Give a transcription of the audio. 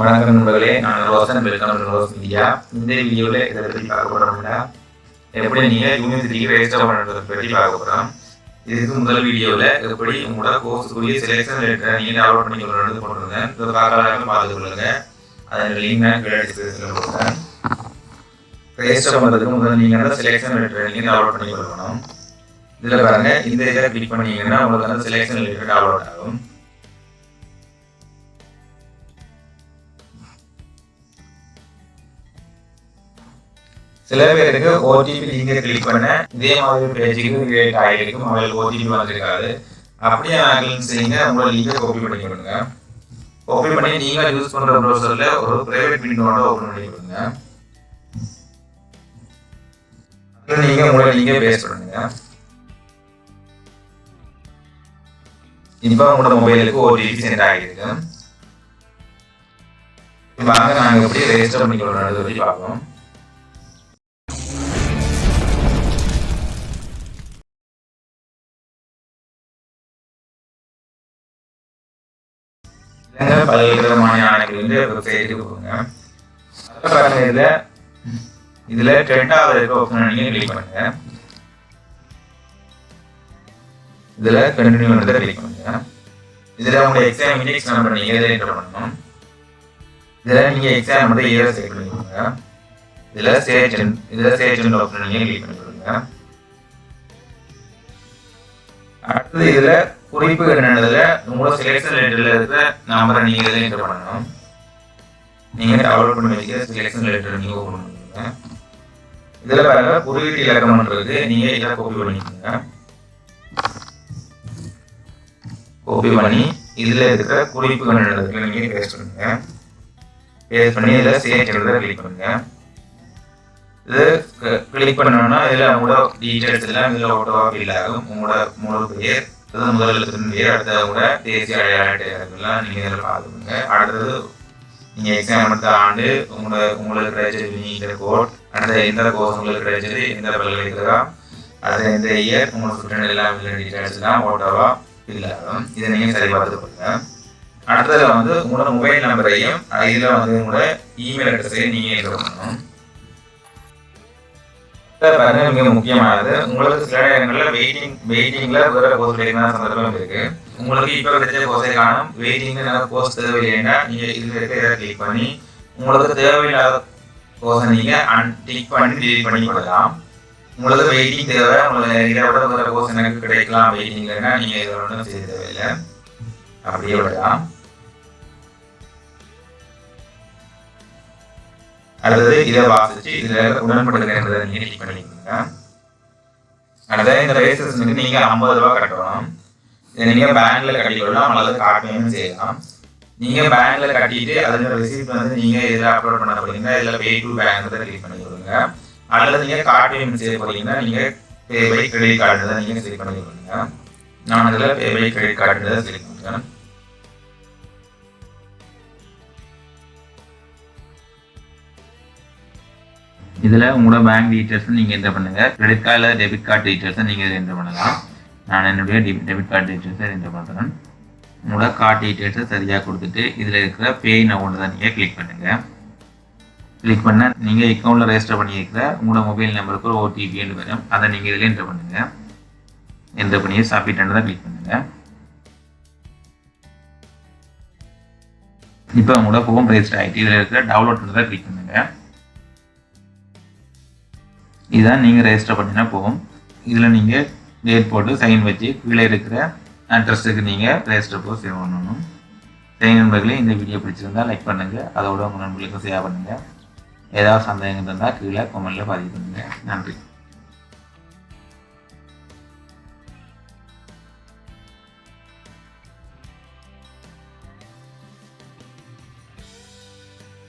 வணக்கம் நண்பர்களே நான் Roshan welcome to Rose Media இந்த வீடியோவில் இதை பற்றி பார்க்க போகிறோம்னா எப்படி நீங்கள் யூனிவர்சிட்டிக்கு ரெஜிஸ்டர் பண்ணுறதை பற்றி பார்க்க போகிறோம் இதுக்கு முதல் வீடியோவில் எப்படி உங்களோட கோர்ஸுக்குரிய செலெக்ஷன் லெட்டரை நீங்கள் டவுன்லோட் பண்ணி கொண்டு போட்டுருந்தேன் இதை பார்க்கலாம் பார்த்து கொள்ளுங்க. அதன் லிங்க் நான் கீழே டிஸ்கிரிப்ஷனில் கொடுக்குறேன் ரெஜிஸ்டர் பண்ணுறதுக்கு முதல்ல நீங்கள் அந்த செலெக்ஷன் லெட்டரை நீங்கள் டவுன்லோட் பண்ணி கொடுக்கணும். இதில் பாருங்கள் இந்த இதில் கிளிக் பண்ணீங்கன்னா உங்களுக்கு அந்த செலெக்ஷன் லெட்டர் டவுன்லோட் ஆகும். சில பேருக்கு ஓடிபி லிங்கை கிளிக் பண்ண இதே மாதிரி பேஜுக்கு கிரியேட் ஆகிருக்கும் அவங்களுக்கு ஓடிபி வந்திருக்காது. அப்படியே ஆகலன்னு செய்யுங்க உங்களோட லிங்கை காப்பி பண்ணி கொடுங்க. காப்பி பண்ணி நீங்க யூஸ் பண்ற ப்ரௌசர்ல ஒரு பிரைவேட் விண்டோட ஓபன் பண்ணி கொடுங்க. நீங்க உங்களோட லிங்கை பேஸ்ட் பண்ணுங்க. இப்போ உங்களோட மொபைலுக்கு ஓடிபி சென்ட் ஆகிருக்கு வாங்க நாங்கள் எப்படி ரெஜிஸ்டர் பண்ணி பார்ப்போம். பற்றி பார்ப்போம் இலங்கை பல்கலைக்கழகமான ஆணைகளின் வெப்சைட்டுக்கு அதில் பாருங்க இதுல ரெண்டாவது இருக்க ஆப்ஷன் நீங்க கிளிக் பண்ணுங்க. இதுல கண்டினியூ பண்ணுறதை கிளிக் பண்ணுங்க. இதுல உங்க எக்ஸாம் இண்டெக்ஸ் நம்பர் நீங்கள் இதில் என்டர் பண்ணணும்? இதுல நீங்க எக்ஸாம் மட்டும் இயர் செலக்ட் பண்ணிக்கோங்க. இதுல சேஜ் இதுல சேஜ் ஆப்ஷன் நீங்கள் கிளிக் பண்ணி அடுத்தது இதுல குறிப்பு என்னதுல உங்களோட செலெக்ஷன் லெட்டர்ல இருக்கிற நம்பரை நீங்க இதில் என்டர் பண்ணணும். நீங்க டவுன்லோட் பண்ணி வச்சுக்கிற செலெக்ஷன் லெட்டர் நீங்க ஓபன் பண்ணுங்க இதுல பாருங்க குறியீட்டு இலக்கம்ன்றது நீங்க இதை கோபி பண்ணிக்கோங்க. காப்பி பண்ணி இதுல இருக்கிற குறிப்பு என்னதுல நீங்க பேஸ்ட் பண்ணுங்க. பேஸ்ட் பண்ணி இதுல சேவ் கிளிக் பண்ணுங்க. இது கிளிக் பண்ணோம்னா இதுல உங்களோட டீடைல்ஸ் எல்லாம் இதுல ஆட்டோவா ஃபில் ஆகும். உங்களோட முழு பெயர் இது முதலிடத்தின் அடுத்தது கூட தேசிய இதில் பார்த்துக்கோங்க அடுத்தது நீங்கள் எக்ஸாம் எடுத்த ஆண்டு உங்களோட உங்களுக்கு கிடைச்சது நீங்கிற கோட் அடுத்த எந்த கோர்ஸ் உங்களுக்கு கிடைச்சது எந்த பல்கலைக்கழகம் அடுத்த எந்த இயர் உங்களுக்கு சுற்று எல்லாம் டீடைல்ஸ் எல்லாம் ஆட்டோவா இதை நீங்க சரி பார்த்து கொள்ளுங்க அடுத்ததுல வந்து உங்களோட மொபைல் நம்பரையும் இதுல வந்து உங்களோட இமெயில் அட்ரஸையும் நீங்க என்டர் பண்ணணும் பாருங்க மிக முக்கியமானது. உங்களுக்கு சில இடங்கள்ல வெயிட்டிங் வெயிட்டிங்ல வேற கோர்ஸ் கிடைக்கிற சந்தர்ப்பம் இருக்கு. உங்களுக்கு இப்போ கிடைச்ச கோர்ஸை காணும். வெயிட்டிங் கோர்ஸ் தேவையில்லைன்னா நீங்க இதுல இருக்க இதை கிளிக் பண்ணி உங்களுக்கு தேவையில்லாத கோர்ஸை நீங்க கிளிக் பண்ணி டிலீட் பண்ணி கொள்ளலாம் உங்களுக்கு வெயிட்டிங் தேவை. உங்களுக்கு இதை விட வேற கோர்ஸ் எனக்கு கிடைக்கலாம். வெயிட்டிங்லன்னா நீங்க இதை ஒன்றும் செய்ய தேவையில்லை. அப்படியே விடலாம். அடுத்தது இதை வாசிச்சு இதுல உடன்படுகிறத நீங்க கிளிக் பண்ணிக்கோங்க அடுத்தது இந்த ரெஜிஸ்ட்ரேஷனுக்கு நீங்க ஐம்பது ரூபா கட்டணும். இதை நீங்க பேங்க்ல கட்டிக்கொள்ளலாம் அல்லது காட்டையும் செய்யலாம். நீங்க பேங்க்ல கட்டிட்டு அதுல ரெசிப்ட் வந்து நீங்க இதுல அப்லோட் பண்ண போறீங்கன்னா இதுல பே டு பேங்க் கிளிக் பண்ணி கொடுங்க. அல்லது நீங்க கார்டு பேமெண்ட் செய்ய போறீங்கன்னா நீங்க பே பை கிரெடிட் கார்டு தான் நீங்க செலக்ட் பண்ணி கொடுங்க. நான் அதுல பே பை கிரெடிட் கார்டு தான் செலக்ட் பண்ணுறேன் இதில் உங்களோட பேங்க் டீட்டெயில்ஸ் நீங்கள் என்ட்ரு பண்ணுங்கள் கிரெடிட் கார்டு இல்லை டெபிட் கார்டு டீட்டெயில்ஸை நீங்கள் இதில் என்ட்ரு பண்ணலாம். நான் என்னுடைய டெபிட் கார்டு டீட்டெயில்ஸை என்டர் பண்ணுறேன் உங்களோட கார்டு டீட்டெயில்ஸை சரியாக கொடுத்துட்டு இதில் இருக்கிற பே நவுண்டு தான் நீங்கள் கிளிக் பண்ணுங்கள் கிளிக் பண்ண நீங்கள் அக்கௌண்ட்டில் ரெஜிஸ்டர் பண்ணியிருக்கிற உங்களோட மொபைல் நம்பருக்கு ஒரு ஓடிபின்னு வரும். அதை நீங்கள் இதில் என்ட்ரு பண்ணுங்கள் என்ட்ரு பண்ணி சப்மிட் தான் கிளிக் பண்ணுங்கள் இப்போ உங்களோட ஹோம் ரெஜிஸ்டர் ஆகிட்டு இதில் இருக்கிற டவுன்லோட் தான் கிளிக் பண்ணுங்கள் இதுதான் நீங்கள் ரெஜிஸ்டர் பண்ணினா போகும். இதில் நீங்கள் டேட் போட்டு சைன் வச்சு கீழே இருக்கிற அட்ரஸுக்கு நீங்கள் ரெஜிஸ்டர் போய் சேவ் பண்ணணும். சரி நண்பர்களே இந்த வீடியோ பிடிச்சிருந்தால் லைக் பண்ணுங்கள் அதோட உங்கள் நண்பர்களுக்கும் ஷேர் பண்ணுங்கள் ஏதாவது சந்தேகம் இருந்தால் கீழே கமெண்ட்டில் பதிவு பண்ணுங்கள் நன்றி.